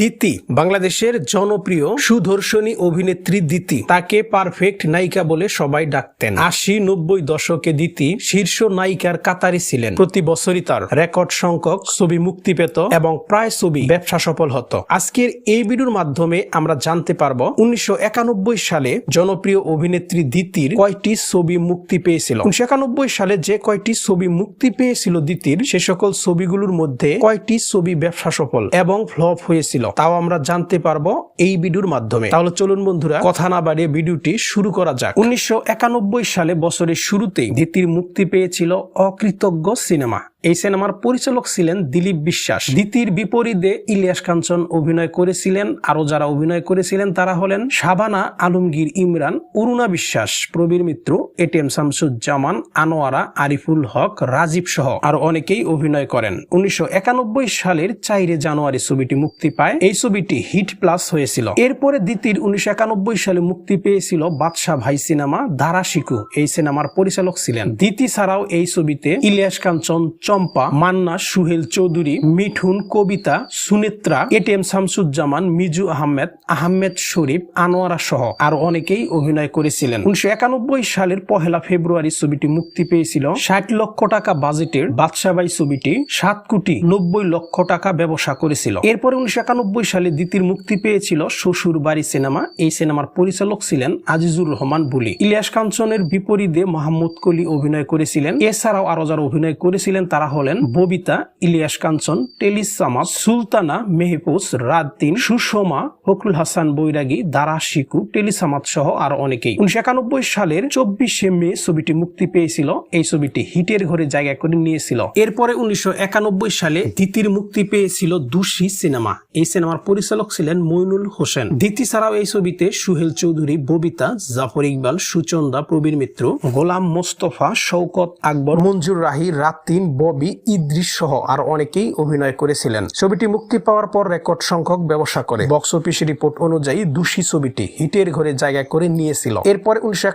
দিতি, বাংলাদেশের জনপ্রিয় সুদর্শনী অভিনেত্রী দিতি। তাকে পারফেক্ট নায়িকা বলে সবাই ডাকতেন। আশি নব্বই দশকে দিতি শীর্ষ নায়িকার কাতারে ছিলেন। প্রতি বছরই তার রেকর্ড সংখ্যক ছবি মুক্তি পেত এবং প্রায় ছবি ব্যবসা সফল হতো। আজকের এই ভিডিওর মাধ্যমে আমরা জানতে পারব উনিশশো সালে জনপ্রিয় অভিনেত্রী দিতির কয়টি ছবি মুক্তি পেয়েছিল। উনিশশো সালে যে কয়টি ছবি মুক্তি পেয়েছিল দিতির, সে সকল ছবিগুলোর মধ্যে কয়টি ছবি ব্যবসা সফল এবং ফ্লপ হয়েছিল? তাও আমরা জানতে পারব এই ভিডিওর মাধ্যমে। তাহলে চলুন বন্ধুরা, কথা না বাড়িয়ে ভিডিওটি শুরু করা যাক। উনিশশো একানব্বই সালে বছরের শুরুতেই দিতির মুক্তি পেয়েছিল অকৃতজ্ঞ সিনেমা। এই সিনেমার পরিচালক ছিলেন দিলীপ বিশ্বাস। দিতির বিপরীতে ইলিয়াস কাঞ্চন অভিনয় করেছিলেন। আরও যারা অভিনয় করেছিলেন তারা হলেন শাবানা, আলমগীর, ইমরান, অরুণা বিশ্বাস, প্রবীর মিত্র এটিএম শামসুজ্জামান, আনোয়ারা, আরিফুল হক, রাজীব সহ আরও অনেকেই অভিনয় করেন। উনিশশো একানব্বই সালের চাইরে জানুয়ারি ছবিটি মুক্তি পায়। এই ছবিটি হিট প্লাস হয়েছিল। এরপরে দিতির উনিশশো সালে মুক্তি পেয়েছিল বাদশাহ ভাই সিনেমা দারা শিকু এই সিনেমার পরিচালক ছিলেন। দিতি ছাড়াও এই ছবিতে ইলিয়াস কাঞ্চন চম্পা, মান্না, সুহেল চৌধুরী, মিঠুন, কবিতা, সুনেত্রা এটিএম শামসুজ্জামান, মিজু আহমেদ আহমেদ শরীফ, আনোয়ারা সহ আরও অনেকেই অভিনয় করেছিলেন। উনিশশো সালের পহেলা ফেব্রুয়ারি ছবিটি মুক্তি পেয়েছিল ষাট লক্ষ টাকা বাজেটের বাদশাবাই ছবিটি, সাত কোটি নব্বই লক্ষ টাকা ব্যবসা করেছিল। এরপরে উনিশশো একানব্বই সালে দ্বিতীয় মুক্তি পেয়েছিল শ্বশুর বাড়ি সিনেমা, এই সিনেমার পরিচালক ছিলেন আজিজুর রহমান বুলি। ইলিয়াস কাঞ্চনের বিপরীতে মোহাম্মদ কলি অভিনয় করেছিলেন, এছাড়াও আরও যারা অভিনয় করেছিলেন তারা হলেন ববিতা, ইলিয়াস কাঞ্চন, টেলিস সামাদ, সুলতানা মেহপুস রাদ্দিন, সুষমা ফখরুল হাসান বৈরাগী, দারা শিকু টেলিসামাদ সহ আরও অনেকেই। উনিশশো সালের চব্বিশে মে ছবিটি মুক্তি পেয়েছিল। এই ছবিটি হিটের ঘরে জায়গা করে নিয়েছিল। এরপরে উনিশশো সালে দ্বিতীয় মুক্তি পেয়েছিল দুশি সিনেমা। এই সিনেমার পরিচালক ছিলেন মইনুল হোসেন। দ্বিতীয় ছাড়াও এই ছবিতে সুহেল চৌধুরী, ববিতা, জাফর ইকবাল, সুচন্দা, প্রবীর মিত্র, গোলাম মোস্তফা, শওকত আকবর, মঞ্জুর রাহি, রাতিন ববি ইদ্রিস সহ আর অনেকেই অভিনয় করেছিলেন। ছবিটি মুক্তি পাওয়ার পর রেকর্ড সংখ্যক ব্যবসা করে। বক্স অফিস রিপোর্ট অনুযায়ী দুশি ছবিটি হিটের ঘরে জায়গা করে নিয়েছিল। এরপরে উনিশশো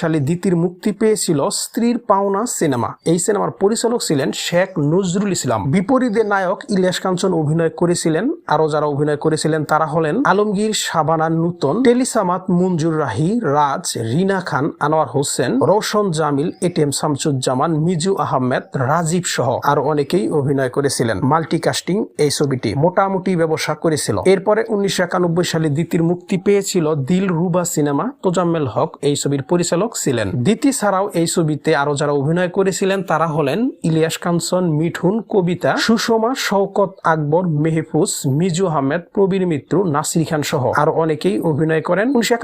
সালে দ্বিতীয় মুক্তি পেয়েছিল স্ত্রীর পাওনা সিনেমা। এই সিনেমার পরিচালক ছিলেন শেখ নজরুল ইসলাম। বিপরীতে নায়ক ইলিয়াস কাঞ্চন অভিনয় করেছিলেন। আরও যারা অভিনয় করেছিলেন তারা হলেন আলমগীর, শাবানা নূতন টেলিসামাত মঞ্জুর রাহি, রাজ, রিনা খান, আনোয়ার হোসেন, রোশন জামিল এটিএম শামসুজ্জামান, মিজু আহমেদ, রাজীব সহ আর অনেকেই অভিনয় করেছিলেন। মাল্টিকাস্টিং এই ছবিটি মোটামুটি ব্যবসা করেছিল। এরপরে উনিশশো সালে দ্বিতীয় মুক্তি পেয়েছিল দিল রুবা সিনেমা। তোজাম্মেল হক এই ছবির পরিচালক ছিলেন। দিতি ছাড়াও এই ছবিতে আরও যারা অভিনয় করেছিলেন, তারা হলেন ইলিয়াস কাঞ্চন, মিঠুন, কবিতা, সুষমা, শওকত আকবর, মেহফুজ, মিজু আহমেদ, প্রবীর মিত্র, নাসির খান সহ আর অনেকেই অভিনয় করেন। উনিশশো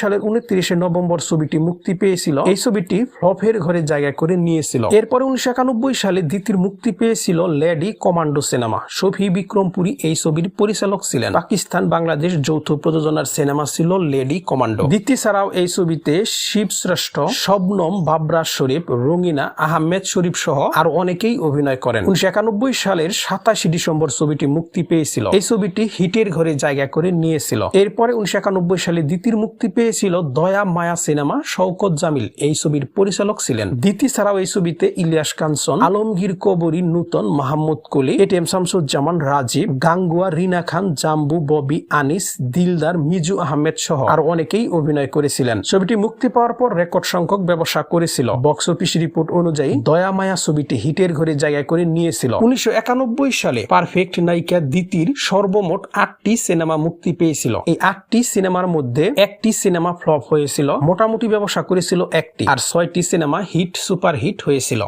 সালের উনত্রিশে নভেম্বর ছবিটি মুক্তি পেয়েছিল। এই ছবিটি ফ্লপের ঘরে জায়গা করে নিয়েছিল। এরপরে উনিশশো একানব্বই সালে দ্বিতীয় মুক্তি পেয়েছিল লেডি কমান্ডো সিনেমা। শফি বিক্রমপুরী এই ছবির পরিচালক ছিলেন। পাকিস্তান বাংলাদেশ যৌথ প্রযোজনার সিনেমা ছিল লেডি কমান্ডো। দ্বিতীয় ছাড়াও এই ছবিতে শিব শ্রেষ্ঠ শবনম বাবরা শরীফ, রঙিনা আহমেদ শরীফ সহ আর অনেকেই অভিনয় করেন। উনিশশো একানব্বই সালের সাতাশে ডিসেম্বর ছবিটি মুক্তি পেয়েছিল। এই ছবিটি হিটের ঘরে জায়গা করে নিয়েছিল। এরপরে উনিশশো একানব্বই সালে দ্বিতীয় মুক্তি পেয়েছিল দয়া মায়া সিনেমা শওকত জামিল। এই ছবির পরিচালক ছিলেন। দ্বিতীয় ছাড়াও এই ছবিতে ইলিয়াস কাঞ্চন, আলমগীর কবরী নূতন মাহমুদ কলি, এটিএম শামসুজ্জামান রাজীব, গাঙ্গুয়া, রিনা খান, জাম্বু, ববি, আনিস, দিলদার, মিজু আহমেদ সহ আর অনেকেই অভিনয় করেছিলেন। ছবিটি মুক্তি পাওয়ার পর রেকর্ড সংখ্যক ব্যবসা করেছিল। বক্স অফিস রিপোর্ট অনুযায়ী দয়া মায়া ছবিটি হিটের ঘরে জায়গা করে নিয়েছিল। উনিশশো একানব্বই সালে পারফেক্ট নায়িকা দিতির সর্বমোট আটটি সিনেমা মুক্তি পেয়েছিল। এই আটটি সিনেমার মধ্যে একটি সিনেমা ফ্লপ হয়েছিল। মোটামুটি ব্যবসা করেছিল একটি। আর ছয়টি সিনেমা হিট সুপার হিট হয়েছিল।